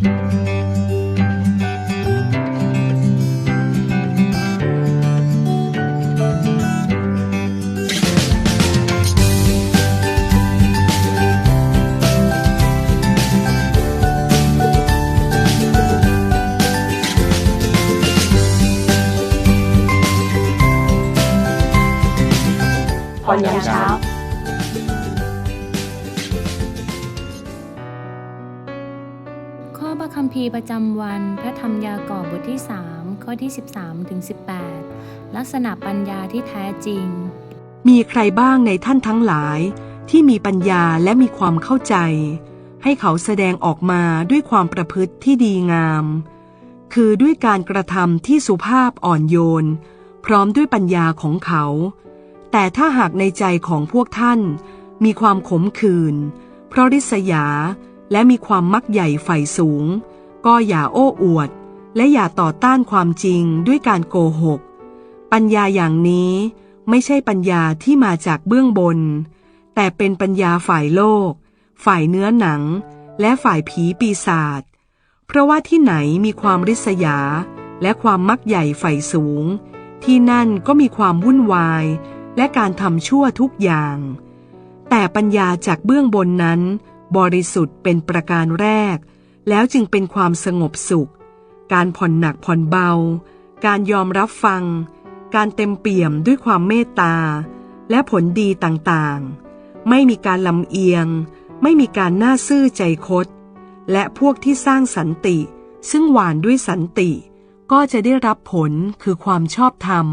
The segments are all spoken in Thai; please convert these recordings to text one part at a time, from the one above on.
พรย พระคัมภีร์ประจำวัน พระธรรมยากอบบทที่ 3 ข้อที่ 13ถึง18 ลักษณะปัญญาที่แท้จริง มีใครบ้างในท่านทั้งหลาย ที่มีปัญญาและมีความเข้าใจ ให้เขาแสดงออกมาด้วยความประพฤติที่ดีงาม คือด้วยการกระทำที่สุภาพอ่อนโยน พร้อมด้วยปัญญาของเขา แต่ถ้าหากในใจของพวกท่าน มีความขมขื่นเพราะริษยา และมีความมักใหญ่ใฝ่สูง ก็อย่าโอ้อวด และอย่าต่อต้านความจริงด้วยการโกหก ปัญญาอย่างนี้ไม่ใช่ปัญญาที่มาจากเบื้องบน แต่เป็นปัญญาฝ่ายโลก ฝ่ายเนื้อหนัง และฝ่ายผีปีศาจเพราะว่าที่ไหนมีความริษยา และความมักใหญ่ใฝ่สูง ที่นั่นก็มีความวุ่นวาย และการทำชั่วทุกอย่าง แต่ปัญญาจากเบื้องบนนั้น บริสุทธิ์เป็นประการแรก แล้วจึงเป็นความสงบสุข การผ่อนหนักผ่อนเบา การยอมรับฟัง การเต็มเปี่ยมด้วยความเมตตา และผลดีต่างๆ ไม่มีการลำเอียง ไม่มีการหน้าซื่อใจคด และพวกที่สร้างสันติ ซึ่งหวานด้วยสันติ ก็จะได้รับผลคือความชอบธรรม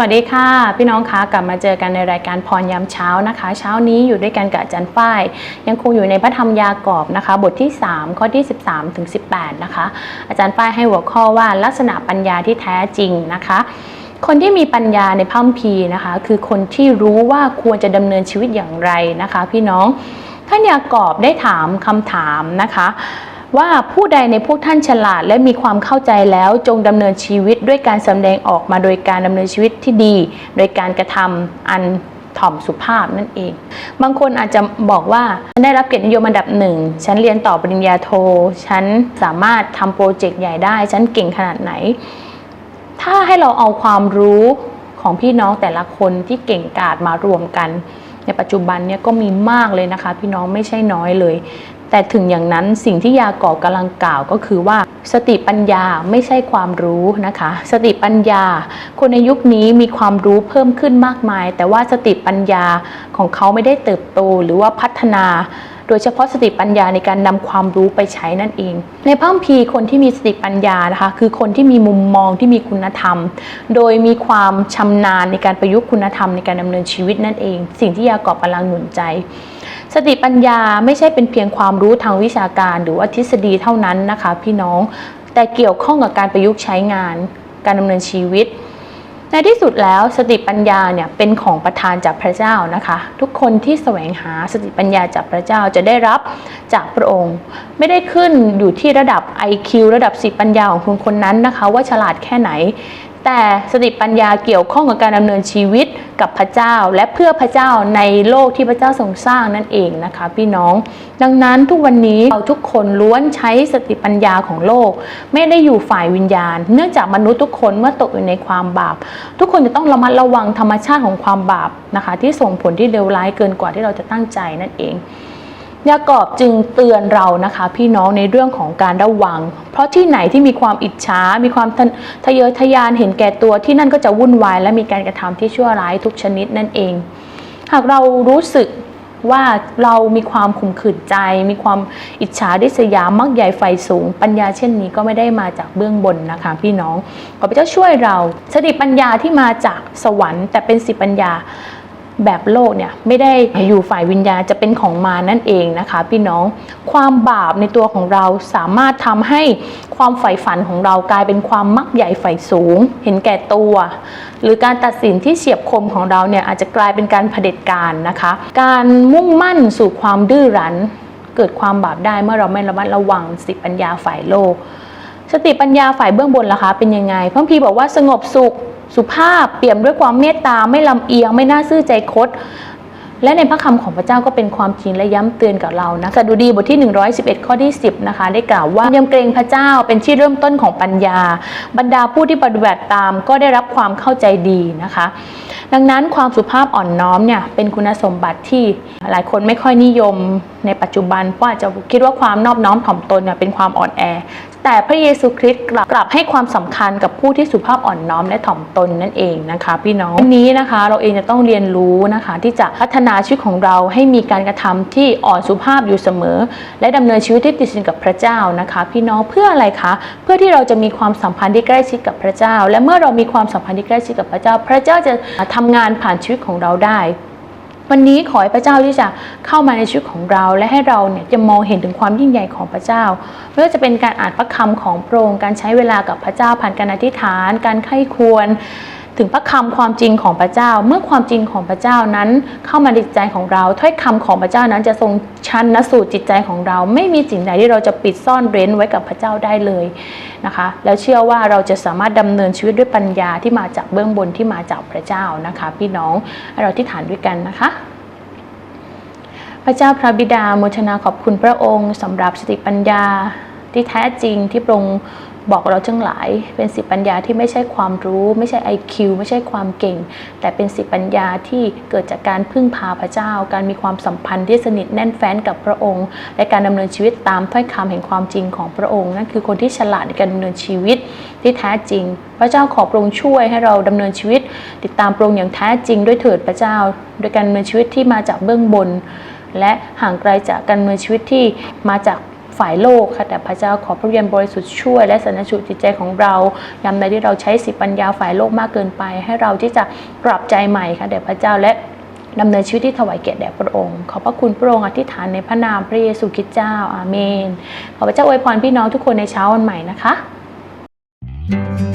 วัสดีค่ะ พี่น้องคะกลับมาเจอกันในรายการพรยามเช้านะคะ เช้านี้อยู่ด้วยกันกับอาจารย์ฝ้าย ยังคงอยู่ในพระธรรมยากอบนะคะ บทที่ 3 ข้อที่ 13ถึง18 นะคะ อาจารย์ฝ้ายให้หัวข้อว่าลักษณะปัญญาที่แท้จริงนะคะ คนที่มีปัญญาในพัมภีนะคะ คือคนที่รู้ว่าควรจะดำเนินชีวิตอย่างไรนะคะ พี่น้องท่านยากอบได้ถามคำถามนะคะ ว่าผู้ใดในพวกท่านฉลาดและมีความเข้าใจแล้วจงดำเนินชีวิตด้วยการแดงออกมาโดยการดำเนินชีวิตที่ดี โดยการกระทำอันถ่อมสุภาพนั่นเอง บางคนอาจจะบอกว่าฉันได้รับเกียรตินิยมอันดับหนึ่ง ฉันเรียนต่อปริญญาโท ฉันสามารถทำโปรเจกต์ใหญ่ได้ ฉันเก่งขนาดไหน ถ้าให้เราเอาความรู้ของพี่น้องแต่ละคนที่เก่งกาจมารวมกัน ในปัจจุบันเนี่ยก็มีมากเลยนะคะ พี่น้องไม่ใช่น้อยเลย แต่ถึงอย่างนั้นสิ่งที่ยากอบกำลังกล่าวก็คือว่า สติปัญญาไม่ใช่ความรู้นะคะ สติปัญญา คนในยุคนี้มีความรู้เพิ่มขึ้นมากมาย แต่ว่าสติปัญญาของเขาไม่ได้เติบโตหรือว่าพัฒนา โดยเฉพาะสติปัญญาในการนำความรู้ไปใช้นั่นเอง ในพระคัมภีร์คนที่มีสติปัญญานะคะคือคนที่มีมุมมองที่มีคุณธรรม โดยมีความชำนาญในการประยุกต์คุณธรรมในการดำเนินชีวิตนั่นเอง สิ่งที่ยากอบกำลังหนุนใจ สติปัญญาไม่ใช่เป็นเพียงความรู้ทางวิชาการ หรือว่าทฤษฎีเท่านั้นนะคะ พี่น้องแต่เกี่ยวข้องกับการประยุกต์ใช้งาน การดำเนินชีวิต ในที่สุดแล้วสติปัญญาเนี่ยเป็นของประทานจากพระเจ้านะคะ ทุกคนที่แสวงหาสติปัญญาจากพระเจ้าจะได้รับจากพระองค์ ไม่ได้ขึ้นอยู่ที่ระดับ IQ ระดับสติปัญญาของคนคนนั้นนะคะ ว่าฉลาดแค่ไหน แต่สติปัญญาเกี่ยวข้องกับการดำเนินชีวิตกับพระเจ้า และเพื่อพระเจ้าในโลกที่พระเจ้าทรงสร้างนั่นเองนะคะ พี่น้อง ดังนั้นทุกวันนี้เราทุกคนล้วนใช้สติปัญญาของโลก ไม่ได้อยู่ฝ่ายวิญญาณ เนื่องจากมนุษย์ทุกคนเมื่อตกอยู่ในความบาป ทุกคนจะต้องระมัดระวังธรรมชาติของความบาปนะคะ ที่ส่งผลที่เลวร้ายเกินกว่าที่เราจะตั้งใจนั่นเอง ยากอบจึงเตือนเรานะคะ พี่น้องในเรื่องของการระวัง เพราะที่ไหนที่มีความอิจฉา มีความทะเยอทะยานเห็นแก่ตัวที่นั่นก็จะวุ่นวาย และมีการกระทำที่ชั่วร้ายทุกชนิดนั่นเอง หากเรารู้สึกว่าเรามีความขุ่มขื่นใจ มีความอิจฉาริษยามักใหญ่ไฟสูง ปัญญาเช่นนี้ก็ไม่ได้มาจากเบื้องบนนะคะ พี่น้องขอพระเจ้าช่วยเราสติปัญญาที่มาจากสวรรค์ แต่เป็นสติปัญญา แบบโลกเนี่ยไม่ได้อยู่ฝ่ายวิญญาณจะเป็นของมานั่นเองนะคะพี่น้องความบาปในตัวของเราสามารถทำให้ความใฝ่ฝันของเรากลายเป็นความมักใหญ่ใฝ่สูง เห็นแก่ตัว หรือการตัดสินที่เฉียบคมของเราเนี่ยอาจจะกลายเป็นการเผด็จการนะคะ การมุ่งมั่นสู่ความดื้อรั้น เกิดความบาปได้เมื่อเราไม่ระมัดระวังสติปัญญาฝ่ายโลก สติปัญญาฝ่ายเบื้องบนล่ะคะ เป็นยังไงพระคัมภีร์บอกว่าสงบสุข สุภาพเปี่ยมด้วยความเมตตาไม่ลำเอียง ไม่น่าซื่อใจคดและในพระคำของพระเจ้าก็เป็นความจริงและย้ำเตือนกับเรานะสดุดีบทที่ 111 ข้อที่ 10 นะคะ ได้กล่าวว่ายำเกรงพระเจ้าเป็นที่เริ่มต้นของปัญญา บรรดาผู้ที่ปฏิบัติตามก็ได้รับความเข้าใจดีนะคะ ดังนั้นความสุภาพอ่อนน้อมเนี่ยเป็นคุณสมบัติที่หลายคนไม่ค่อยนิยมในปัจจุบันเพราะอาจจะคิดว่าความนอบน้อมถ่อมตนเนี่ยเป็นความอ่อนแอ แต่พระเยซูคริสต์กลับกลับให้ความสำคัญกับผู้ที่สุภาพอ่อนน้อมและถ่อมตนนั่นเองนะคะ พี่น้องวันนี้นะคะ เราเองจะต้องเรียนรู้นะคะ ที่จะพัฒนาชีวิตของเราให้มีการกระทำที่อ่อนสุภาพอยู่เสมอ และดำเนินชีวิตที่ติดสินกับพระเจ้านะคะ พี่น้องเพื่ออะไรคะ เพื่อที่เราจะมีความสัมพันธ์ที่ใกล้ชิดกับพระเจ้า และเมื่อเรามีความสัมพันธ์ที่ใกล้ชิดกับพระเจ้า พระเจ้าจะทำงานผ่านชีวิตของเราได้ วันนี้ขอให้พระเจ้าที่จะเข้ามาในชีวิตของเรา และให้เราเนี่ยจะมองเห็นถึงความยิ่งใหญ่ของพระเจ้าไม่ว่าจะเป็นการอ่านพระคำของพระองค์การใช้เวลากับพระเจ้าผ่านการอธิษฐาน การไข้ควร ถึงพระคำความจริงของพระเจ้า เมื่อความจริงของพระเจ้านั้นเข้ามาในจิตใจของเรา ถ้อยคำของพระเจ้านั้นจะทรงชันนสู่จิตใจของเรา ไม่มีสิ่งใดที่เราจะปิดซ่อนเร้นไว้กับพระเจ้าได้เลยนะคะ แล้วเชื่อว่าเราจะสามารถดำเนินชีวิตด้วยปัญญาที่มาจากเบื้องบนที่มาจากพระเจ้านะคะ พี่น้องเราที่ฐานด้วยกันนะคะพระเจ้าพระบิดาโมทนาขอบคุณพระองค์สำหรับสติปัญญาที่แท้จริงที่พระองค์ บอกเราทั้งหลาย เป็นสิปัญญาที่ไม่ใช่ความรู้ ไม่ใช่ IQ ไม่ใช่ความเก่ง แต่เป็นสิปัญญาที่เกิดจากการพึ่งพาพระเจ้า การมีความสัมพันธ์ที่สนิทแน่นแฟ้นกับพระองค์ และการดำเนินชีวิตตามถ้อยคำแห่งความจริงของพระองค์นั่นคือคนที่ฉลาดในการดำเนินชีวิตที่แท้จริง พระเจ้าขอพระองค์ช่วยให้เราดำเนินชีวิต ติดตามพระองค์อย่างแท้จริงด้วยเถิดพระเจ้า โดยการดำเนินชีวิตที่มาจากเบื้องบน และห่างไกลจากการดำเนินชีวิตที่มาจาก ฝ่ายโลกค่ะแต่พระเจ้าขอพระเยนบริสุทธิ์ช่วยและสนับสนุจิตใจของเรายามใดที่เราใช้สิปัญญาฝ่ายโลกมากเกินไป ให้เราที่จะปรับใจใหม่ค่ะแด่พระเจ้าและดำเนินชีวิตที่ถวายเกียรติแด่พระองค์ ขอพระคุณพระองค์อธิษฐานในพระนามพระเยซูคริสต์เจ้า อาเมน ขอพระเจ้าอวยพรพี่น้องทุกคนในเช้าวันใหม่นะคะ